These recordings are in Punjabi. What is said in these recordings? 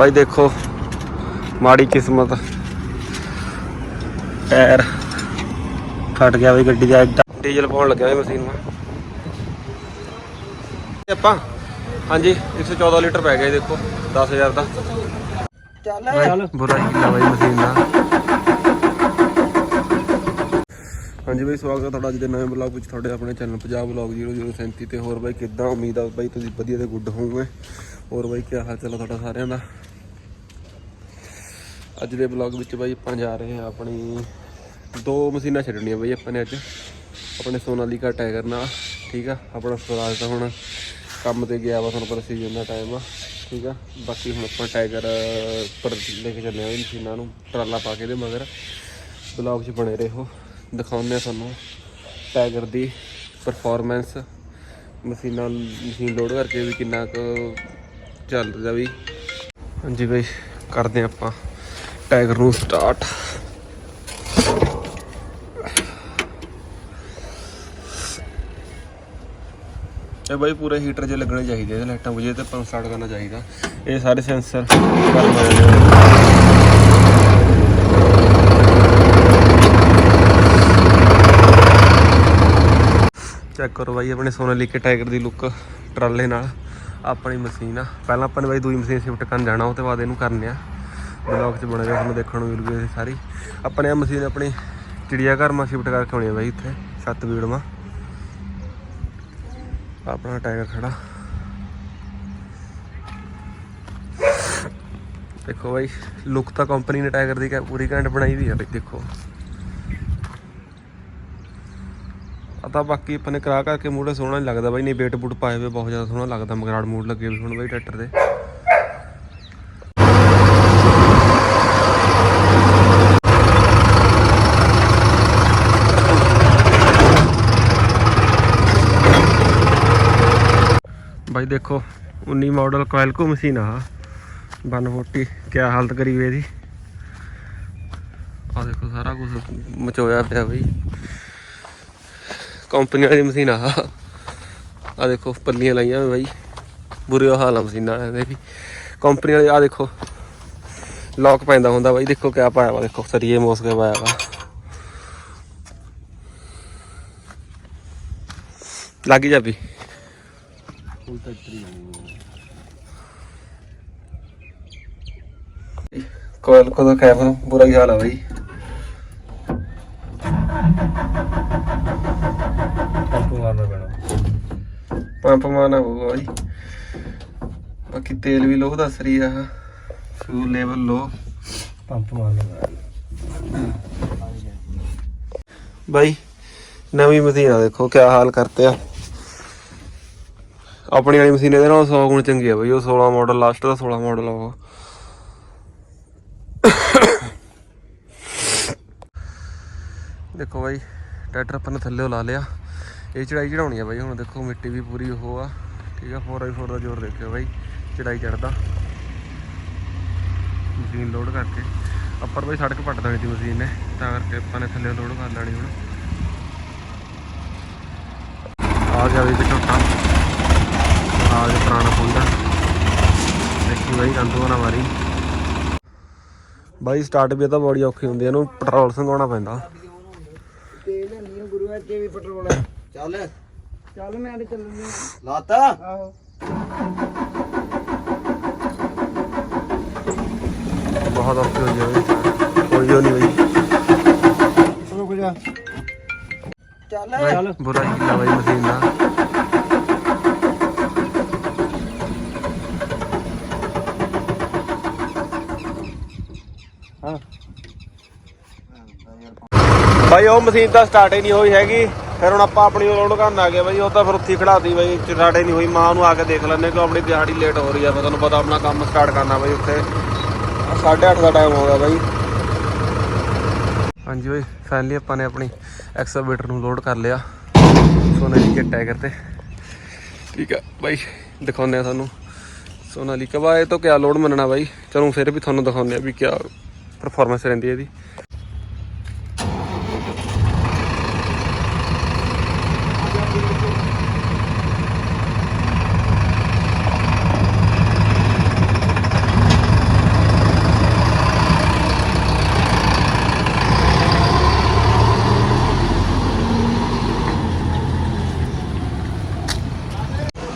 ਬਾਈ ਦੇਖੋ ਮਾੜੀ ਕਿਸਮਤ। ਟਾਇਰ ਫਟ ਗਿਆ ਬਈ ਗੱਡੀ ਦਾ ਡੀਜ਼ਲ ਪਾਉਣ ਲੱਗਿਆ ਬਈ ਮਸ਼ੀਨ ਨੂੰ ਆਪਾਂ ਹਾਂਜੀ 114 ਲੀਟਰ ਪੈ ਗਿਆ ਦੇਖੋ 10000 ਦਾ। ਚੱਲ। ਬੁਰਾ ਹੀ ਕੀਤਾ ਬਾਈ ਮਸ਼ੀਨ ਦਾ। ਹਾਂਜੀ ਬਾਈ ਸਵਾਗਤ ਹੈ ਤੁਹਾਡਾ ਅੱਜ ਦੇ ਨਵੇਂ ਬਲੌਗ ਵਿੱਚ। ਤੁਹਾਡੇ ਆਪਣੇ ਚੈਨਲ ਪੰਜਾਬ ਬਲੌਗ 0037 ਤੇ। ਹੋਰ ਬਾਈ ਕਿੱਦਾਂ? ਉਮੀਦ ਆ ਬਾਈ ਤੁਸੀਂ ਵਧੀਆ ਤੇ ਗੁੱਡ ਹੋਵੋਗੇ। ਹੋਰ ਬਾਈ ਕੀ ਹਾਲ ਚਾਲ ਤੁਹਾਡਾ ਸਾਰਿਆਂ ਦਾ? ਅੱਜ ਦੇ ਬਲੌਗ ਵਿੱਚ ਬਾਈ ਆਪਾਂ ਜਾ ਰਹੇ ਹਾਂ ਆਪਣੀ ਦੋ ਮਸ਼ੀਨਾਂ ਛੱਡਣੀਆਂ ਬਾਈ ਆਪਾਂ ਨੇ ਅੱਜ। ਆਪਣੇ ਸੋਨਾਲੀਕਾ ਟਾਈਗਰ ਨਾਲ, ਠੀਕ ਆ? ਆਪਣਾ ਸਵਰਾਜ ਤਾਂ ਹੁਣ ਕੰਮ ਤੇ ਗਿਆ ਵਾ ਤੁਹਾਨੂੰ ਪਤਾ ਸੀਜ਼ਨ ਦਾ ਟਾਈਮ ਆ, ਠੀਕ ਆ? ਬਾਕੀ ਹੁਣ ਆਪਾਂ ਟਾਈਗਰ ਪਰ ਲੈ ਕੇ ਚੱਲੇ ਆ ਮਸ਼ੀਨਾਂ ਨੂੰ, ਟਰਾਲਾ ਪਾ ਕੇ ਦੇ ਮਗਰ। ਬਲੌਗ 'ਚ ਬਣੇ ਰਹੋ, ਦਿਖਾਉਂਦੇ ਆ ਤੁਹਾਨੂੰ ਟਾਈਗਰ ਦੀ ਪਰਫਾਰਮੈਂਸ ਮਸ਼ੀਨਾਂ, ਮਸ਼ੀਨ ਲੋਡ ਕਰਕੇ ਵੀ ਕਿੰਨਾ ਕੁ ਚੱਲਦਾ ਵੀ ਹਾਂਜੀ ਬਈ, ਕਰਦੇ ਹਾਂ ਆਪਾਂ। ਟਾਈਗਰ ਨੂੰ ਸਟਾਰਟ ਇਹ ਬਾਈ ਪੂਰੇ ਹੀਟਰ ਜੇ ਲੱਗਣੇ ਚਾਹੀਦੇ ਇਹ ਲਾਈਟਾਂ ਵਜੇ ਤੇ ਪੰਪ ਸਟਾਰਟ ਕਰਨਾ ਚਾਹੀਦਾ। ਇਹ ਸਾਰੇ ਸੈਂਸਰ ਗਰਮ ਹੋ ਜਾਂਦੇ ਚੈੱਕ ਕਰੋ ਬਾਈ ਆਪਣੇ ਸੋਨਾਲੀਕੇ ਟਾਈਗਰ ਦੀ ਲੁੱਕ ਟਰਾਲੇ ਨਾਲ ਆਪਣੀ ਮਸ਼ੀਨ ਆ। ਪਹਿਲਾਂ ਆਪਾਂ ਨੇ ਬਾਈ ਦੂਜੀ ਮਸ਼ੀਨ ਸ਼ਿਫਟ ਕਰਨ ਜਾਣਾ, ਉਹ ਤੋਂ ਬਾਅਦ ਇਹਨੂੰ ਕਰਨੇ ਆ। ਬਲੌਗ 'ਚ ਬਣੇਗਾ ਤੁਹਾਨੂੰ ਦੇਖਣ ਨੂੰ ਮਿਲੂਗੀ ਇਹ ਸਾਰੀ। ਆਪਣੇ ਮਸ਼ੀਨ ਆਪਣੀ ਚਿੜੀਆ ਘਰ ਮਾ ਸ਼ਿਫਟ ਕਰਕੇ ਆਉਣੀ ਆ ਬਾਈ ਇੱਥੇ ਸੱਤ ਵੀੜ ਮਾ। ਆਪਣਾ ਟਾਈਗਰ ਖੜਾ। ਦੇਖੋ ਬਾਈ ਲੁੱਕ ਤਾਂ ਕੰਪਨੀ ਨੇ ਟਾਈਗਰ ਦੀ ਪੂਰੀ ਘੈਂਟ ਬਣਾਈ ਵੀ ਆ ਬਾਈ, ਦੇਖੋ। ਆ ਤਾਂ ਬਾਕੀ ਆਪਣੇ ਨੇ ਕਰਾ ਕਰਕੇ ਮੂੜੇ ਸੋਹਣਾ ਨਹੀਂ ਲੱਗਦਾ ਬਾਈ, ਨਹੀਂ ਬੇਟ ਬੂਟ ਪਾਏ ਹੋਏ, ਬਹੁਤ ਜ਼ਿਆਦਾ ਸੋਹਣਾ ਲੱਗਦਾ, ਮਗਰਾੜ ਮੂਡ ਲੱਗੇ ਵੀ ਹੁਣ ਬਾਈ ਟਰੈਕਟਰ ਦੇ। ਬਾਈ ਦੇਖੋ 19 ਮਾਡਲ ਕੋਇਲਕੋ ਮਸ਼ੀਨ ਆ 140 ਕਿਆ ਹਾਲਤ ਕਰੀ ਹੋਈ ਇਹਦੀ। ਆ ਦੇਖੋ ਸਾਰਾ ਕੁਝ ਮਚੋਇਆ ਪਿਆ ਬਈ। ਕੰਪਨੀ ਵਾਲੀ ਮਸ਼ੀਨ ਆ ਆ ਦੇਖੋ, ਪੱਲੀਆਂ ਲਾਈਆਂ ਬਾਈ। ਬੁਰੇ ਹਾਲ ਆ ਮਸ਼ੀਨਾਂ ਦੇ ਵੀ। ਕੰਪਨੀ ਵਾਲੇ ਆ ਦੇਖੋ। ਲੌਕ ਪੈਂਦਾ ਹੁੰਦਾ ਬਾਈ। ਦੇਖੋ ਕਿਆ ਪਾਇਆ ਵਾ, ਦੇਖੋ, ਸਰੀਏ ਮੋਸ ਕੇ ਪਾਇਆ ਵਾ। ਲੱਗ ਜਾ ਵੀ ਕੋਇਲ ਕੋ ਤਾਂ ਕੈਮਰਾ ਬੁਰਾ ਹੀ ਹਾਲ ਆ ਬਾਈ। ਪੰਪ ਮਾਰਨਾ ਪੈਣਾ। ਪੰਪ ਮਾਰਨਾ ਹੋਊਗਾ ਬਾਈ। ਬਾਕੀ ਤੇਲ ਵੀ ਲੋ ਦੱਸ ਰਹੀ ਆ ਫਿਊਲ ਲੈਵਲ ਲੋ। ਪੰਪ ਮਾਰਨਾ ਪੈਣਾ। ਬਾਈ ਨਵੀਂ ਮਸ਼ੀਨ ਆ ਦੇਖੋ ਕਿਆ ਹਾਲ ਕਰਤੇ ਆ। ਆਪਣੀ ਵਾਲੀ ਮਸ਼ੀਨ ਇਹਦੇ ਨਾਲ 100 ਗੁਣ ਚੰਗੀ ਆ ਬਾਈ, ਉਹ 16 ਮਾਡਲ ਲਾਸਟ ਦਾ 16 ਮਾਡਲ ਆ ਉਹ। ਦੇਖੋ ਬਾਈ, ਟਰੈਕਟਰ ਆਪਾਂ ਨੇ ਥੱਲੇ ਲਾ ਲਿਆ। ਇਹ ਚੜਾਈ ਚੜਾਉਣੀ ਆ ਬਾਈ, ਹੁਣ ਦੇਖੋ ਮਿੱਟੀ ਵੀ ਪੂਰੀ ਉਹ ਆ। ਠੀਕ ਆ 4x4 ਦਾ ਜ਼ੋਰ ਦੇਖਿਓ ਬਾਈ, ਚੜਾਈ ਚੜਦਾ। ਮਸ਼ੀਨ ਲੋਡ ਕਰਕੇ। ਉੱਪਰ ਬਾਈ ਸੜਕ ਪੱਟ ਦੇਣੀ ਸੀ ਮਸ਼ੀਨ ਨੇ, ਤਾਂ ਕਰਕੇ ਆਪਾਂ ਨੇ ਥੱਲੇ ਲੋਡ ਕਰ ਲੈਣੀ ਹੁਣ। ਆ ਗਿਆ ਵੀ ਝੋਟਾ ਆ ਪੁਰਾਣਾ ਪੁੰਡਾ ਦੇਖੀ ਬਾਈ ਕੰਦੂਆ ਨਾ ਮਾਰੀ ਬਾਈ ਸਟਾਰਟ ਵੀ ਤਾਂ ਬੜੀ ਔਖੀ ਹੁੰਦੀ ਇਹਨੂੰ ਪੈਟਰੋਲ ਸੰਗਾਉਣਾ ਪੈਂਦਾ। ਤੇਲ ਨਹੀਂ ਗੁਰੂ ਅੱਜ ਵੀ ਪੈਟਰੋਲ ਚੱਲ। ਚੱਲ ਮੈਂ ਤੇ ਚੱਲਣੀ ਲਾਤਾ? ਆਹੋ। ਬਹੁਤ ਔਖੀ ਹੋਈ ਜਾਵੇ ਕੋਈ ਜੋ ਨਹੀਂ ਬਾਈ। ਰੁਕ ਜਾ। ਚੱਲ। ਬੁਰਾ ਹੀ ਕੀਤਾ ਬਾਈ ਮਸ਼ੀਨ ਦਾ। ਬਾਈ, ਉਹ ਮਸ਼ੀਨ ਤਾਂ ਸਟਾਰਟ ਹੀ ਨਹੀਂ ਹੋਈ ਹੈਗੀ। ਫਿਰ ਹੁਣ ਆਪਾਂ ਆਪਣੀ ਲੋਡ ਕਰਨ ਆ ਗਏ ਬਾਈ, ਉਹ ਤਾਂ ਫਿਰ ਉੱਥੇ ਹੀ ਖੜਾਤੀ ਬਾਈ ਸਟਾਰਟ ਹੀ ਨਹੀਂ ਹੋਈ। ਮਾਂ ਨੂੰ ਆ ਕੇ ਦੇਖ ਲੈਂਦੇ ਕਿ ਆਪਣੀ ਦਿਹਾੜੀ ਲੇਟ ਹੋ ਰਹੀ ਆ। ਮੈਂ ਤੁਹਾਨੂੰ ਪਤਾ ਆਪਣਾ ਕੰਮ ਸਟਾਰਟ ਕਰਨਾ ਬਾਈ ਉੱਥੇ। 8:30 ਦਾ ਟਾਈਮ ਹੋ ਗਿਆ ਬਾਈ। ਹਾਂਜੀ ਬਾਈ ਫਾਈਨਲੀ ਆਪਾਂ ਨੇ ਆਪਣੀ ਐਕਸਕੇਵੇਟਰ ਨੂੰ ਲੋਡ ਕਰ ਲਿਆ। ਸੋਨਾਲੀਕਾ ਟਾਈਗਰ ਤੇ। ਠੀਕ ਆ ਬਾਈ, ਦਿਖਾਉਂਦੇ ਆ ਤੁਹਾਨੂੰ। ਸੋਨਾਲੀਕਾ ਵਾ, ਇਹ ਤੋਂ ਕਿਆ ਲੋਡ ਮੰਨਣਾ ਬਾਈ? ਚਲੋ ਫਿਰ ਵੀ ਤੁਹਾਨੂੰ ਦਿਖਾਉਂਦੇ ਆ ਵੀ ਕਿਆ ਪਰਫਾਰਮੈਂਸ ਰਹਿੰਦੀ ਹੈ ਇਹਦੀ।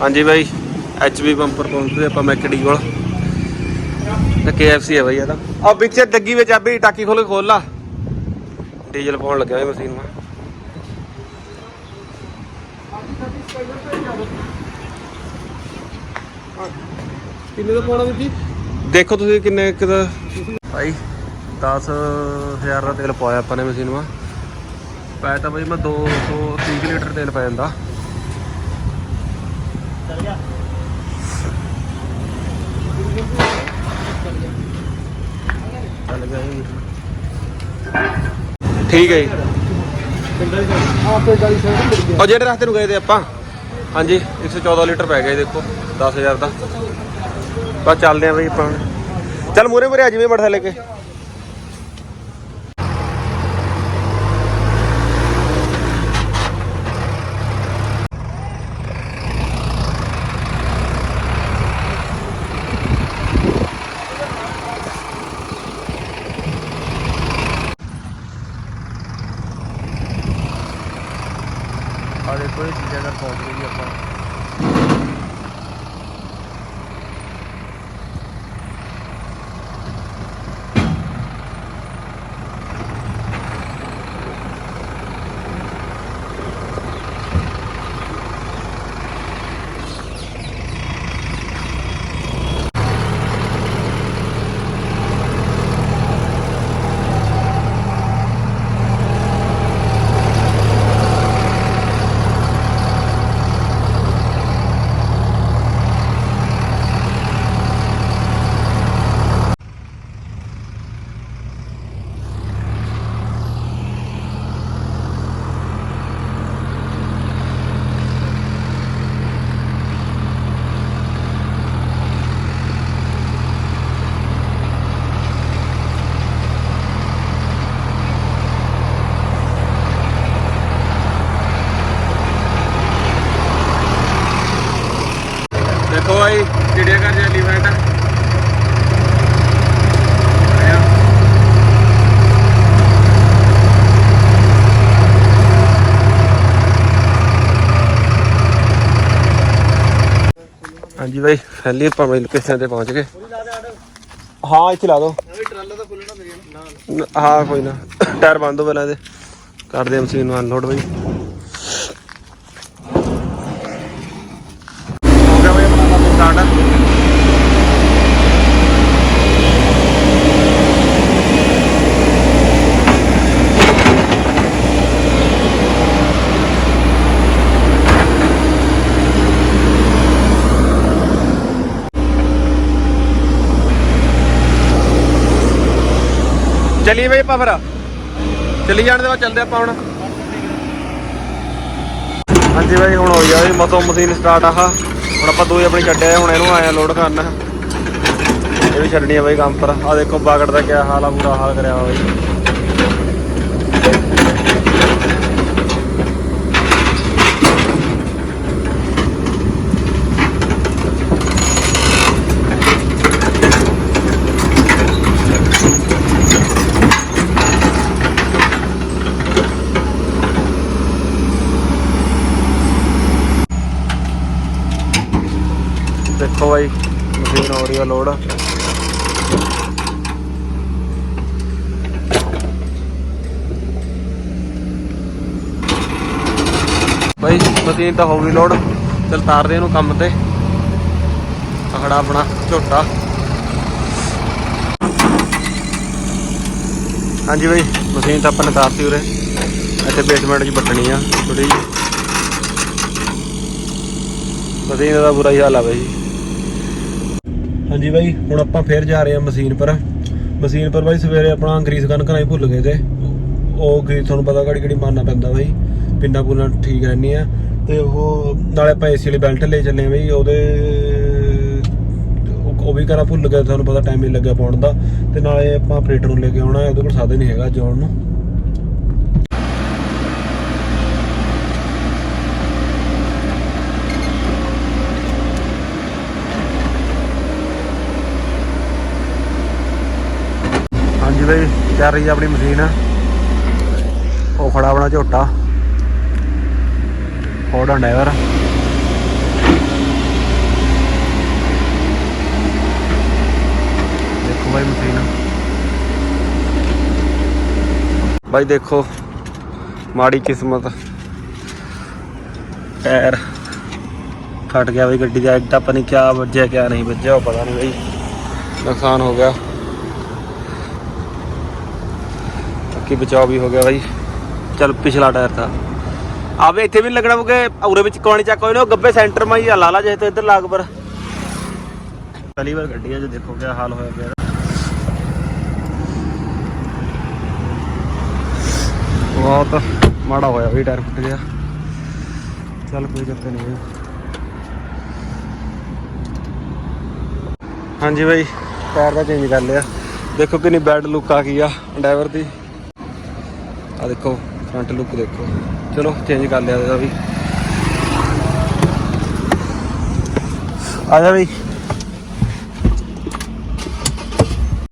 ਹਾਂਜੀ ਬਾਈ ਐਚਬੀ ਬੰਪਰ ਪਹੁੰਚਦੇ ਆਪਾਂ ਮੈਕਡੀ ਕੋਲ। ਤੇ KFC ਹੈ ਬਾਈ ਇਹਦਾ ਆ ਵਿੱਚ ਡੱਗੀ ਵਿੱਚ ਆਬੀ ਟਾਕੀ ਖੋਲ ਕੇ ਖੋਲ ਲਾ। ਡੀਜ਼ਲ ਪਾਉਣ ਲੱਗਿਆ ਇਹ ਮਸ਼ੀਨ ਮੈਂ ਕਿੰਨੇ ਦਾ ਪਾਉਣਾ ਵੀ ਦੇਖੋ ਤੁਸੀਂ ਕਿੰਨੇ ਕੁ ਦਾ ਭਾਈ 10000 ਦਾ ਤੇਲ ਪਾਇਆ ਆਪਾਂ ਨੇ ਮਸ਼ੀਨ ਮਾ। ਪਾਇਆ ਤਾਂ ਬਾਈ ਮੈਂ 230 ਲੀਟਰ ਤੇਲ ਪਾ ਜਾਂਦਾ। ਚੱਲ ਗਿਆ। ਇਹ ਠੀਕ ਹੈ ਜੀ। ਉਹ ਜਿਹੜੇ ਰਸਤੇ ਨੂੰ ਗਏ ਤੇ ਆਪਾਂ? ਹਾਂਜੀ 114 ਲੀਟਰ ਪੈ ਗਿਆ ਜੀ ਦੇਖੋ 10000 ਦਾ। ਬਸ ਚੱਲਦੇ ਆਂ ਬਈ ਆਪਾਂ। ਚੱਲ ਮੂਰੇ ਮੂਰੇ ਆ ਜਿਵੇਂ ਮੜਥਾ ਲੈ ਕੇ। ਆ ਦੇਖੋ ਇਹ ਚੀਜ਼ਾਂ ਦਾ ਪਹੁੰਚ ਗਈ ਆਪਾਂ ਦੇਖੋ ਭਾਈ ਚਿੜੀਆ ਘਰ ਦਾ ਐਲੀਫੈਂਟ ਆਇਆ ਹਾਂਜੀ ਭਾਈ ਆਪਾਂ ਮੇਰੀ ਲੋਕੇਸ਼ਨ ਤੇ ਪਹੁੰਚ ਗਏ। ਹਾਂ, ਇੱਥੇ ਲਾ ਦੋ। ਹਾਂ, ਕੋਈ ਨਾ। ਟਾਇਰ ਬੰਦ ਹੋ ਪਹਿਲਾਂ ਇਹਦੇ। ਕਰਦੇ ਹਾਂ ਮਸ਼ੀਨ ਨੂੰ ਅਨਲੋਡ ਬਾਈ ਹੋ ਗਿਆ ਬਾਈ ਆਪਣਾ ਕੰਮ ਸਟਾਰਟ ਚਲੀਏ ਬਈ ਆਪਾਂ ਫਿਰ। ਚੱਲੀ ਜਾਣ ਦੇ ਬਾਅਦ ਚੱਲਦੇ ਆਪਾਂ ਹੁਣ। ਹਾਂਜੀ ਬਾਈ, ਹੁਣ ਹੋ ਗਿਆ ਵੀ ਮਤੋਂ ਮਸ਼ੀਨ ਸਟਾਰਟ ਆਹ। ਹੁਣ ਆਪਾਂ ਦੋਏ ਆਪਣੀ ਛੱਡਿਆ ਹੁਣ ਇਹਨੂੰ ਆਇਆ ਲੋਡ ਕਰਨ। ਇਹ ਵੀ ਛੱਡਣੀ ਆ ਬਾਈ ਕੰਮ ਪਰ। ਆ ਦੇਖੋ ਬਾਗੜ ਦਾ ਕਿਆ ਹਾਲ ਆ, ਪੂਰਾ ਹਾਲ ਕਰਿਆ ਵਾ ਬਾਈ ਦੇਖੋ ਬਾਈ, ਮਸ਼ੀਨ ਹੋ ਰਹੀ ਆ, ਲੋਡ। ਬਾਈ, ਮਸ਼ੀਨ ਤਾਂ ਹੋ ਗਈ ਲੋਡ। ਚਲ ਤਾਰਦੇ ਇਹਨੂੰ ਕੰਮ ਤੇ। ਖੜਾ ਆਪਣਾ ਝੋਟਾ। ਹਾਂਜੀ ਬਾਈ, ਮਸ਼ੀਨ ਤਾਂ ਆਪਾਂ ਨੇ ਤਾਰਤੀ ਉਰੇ। ਇੱਥੇ ਬੇਸਮੈਂਟ 'ਚ ਵੱਟਣੀ ਆ ਥੋੜੀ ਜਿਹੀ। ਮਸ਼ੀਨ ਦਾ ਬੁਰਾ ਹੀ ਹਾਲ ਆ ਬਾਈ। ਹਾਂਜੀ ਬਾਈ, ਹੁਣ ਆਪਾਂ ਫੇਰ ਜਾ ਰਹੇ ਹਾਂ ਮਸ਼ੀਨ ਪਰ। ਮਸ਼ੀਨ ਪਰ ਬਾਈ ਸਵੇਰੇ ਆਪਣਾ ਗਰੀਸ ਕਰਨ ਘਰਾਂ ਹੀ ਭੁੱਲ ਗਏ ਤੇ। ਉਹ ਗਰੀਸ ਤੁਹਾਨੂੰ ਪਤਾ ਘੜੀ ਘੜੀ ਮਾਰਨਾ ਪੈਂਦਾ ਬਾਈ। ਪਿੰਡਾ ਪੁੰਨਾ ਠੀਕ ਰਹਿਣੀ ਆ। ਤੇ ਉਹ ਨਾਲੇ ਆਪਾਂ ਏਸੀ ਵਾਲੀ ਬੈਲਟ ਲੈ ਚੱਲੇ ਆ ਬਾਈ, ਉਹਦੇ ਉਹ- ਵੀ ਘਰਾਂ ਭੁੱਲ ਗਿਆ ਤੁਹਾਨੂੰ ਪਤਾ ਟਾਈਮ ਨਹੀਂ ਲੱਗਿਆ ਪਾਉਣ ਦਾ। ਤੇ ਨਾਲੇ ਆਪਾਂ ਆਪਰੇਟਰ ਨੂੰ ਲੈ ਕੇ ਆਉਣਾ, ਉਹਦੇ ਕੋਲ ਸਾਧਨ ਨਹੀਂ ਹੈਗਾ ਜਾਣ ਨੂੰ। ਚੱਲ ਰਹੀ ਆ ਆਪਣੀ ਮਸ਼ੀਨ। ਉਹ ਖੜਾ ਆਪਣਾ ਝੋਟਾ। ਫੋਰਡ ਡਰਾਈਵਰ ਦੇਖੋ ਬਾਈ ਮਸ਼ੀਨ। ਬਾਈ ਦੇਖੋ, ਮਾੜੀ ਕਿਸਮਤ। ਟਾਇਰ ਫਟ ਗਿਆ ਬਈ ਗੱਡੀ ਦਾ ਐਡਾ ਪਤਾ ਨਹੀਂ ਕਿਆ ਵੱਜਿਆ, ਕਿਆ ਨਹੀਂ ਵੱਜਿਆ ਪਤਾ ਨਹੀਂ ਬਈ। ਨੁਕਸਾਨ ਹੋ ਗਿਆ। ਬਾਕੀ ਬਚਾਅ ਵੀ ਹੋ ਗਿਆ ਬਾਈ। ਚਲ ਪਿਛਲਾ ਟਾਇਰ ਤਾਂ। ਆਵੇ ਇੱਥੇ ਵੀ ਲੱਗਣਾ ਕਿ ਉਰੇ ਵਿੱਚ ਕਵਾਣੀ ਚੱਕ ਹੋਏ ਨੇ ਉਹ ਗੱਬੇ ਸੈਂਟਰ ਮਾ ਹੀ ਆ ਲਾ ਲਾ ਜੇ ਤੇ ਇੱਧਰ ਲਾਗ ਪਰ ਪਹਿਲੀ ਵਾਰ ਗੱਡੀ ਆ ਜੋ ਦੇਖੋ ਕਿਆ ਹਾਲ ਹੋਇਆ ਪਿਆ। ਬਹੁਤ ਮਾੜਾ ਹੋਇਆ ਵੀ ਟਾਇਰ ਫੁੱਟ ਗਿਆ। ਚੱਲ ਕੋਈ ਚੱਕਰ ਨਹੀਂ ਹਾਂਜੀ ਬਾਈ ਟਾਇਰ ਦਾ ਚੇਂਜ ਕਰ ਲਿਆ। ਦੇਖੋ ਕਿੰਨੀ ਬੈਡ ਲੁੱਕ ਆ ਗਈ ਆ ਡਰਾਈਵਰ ਦੀ। ਆ ਦੇਖੋ ਫਰੰਟ ਲੁੱਕ ਦੇਖੋ। ਚਲੋ ਚੇਂਜ ਕਰ ਲਿਆ ਇਹਦਾ ਵੀ। ਆ ਜਾ ਬਈ।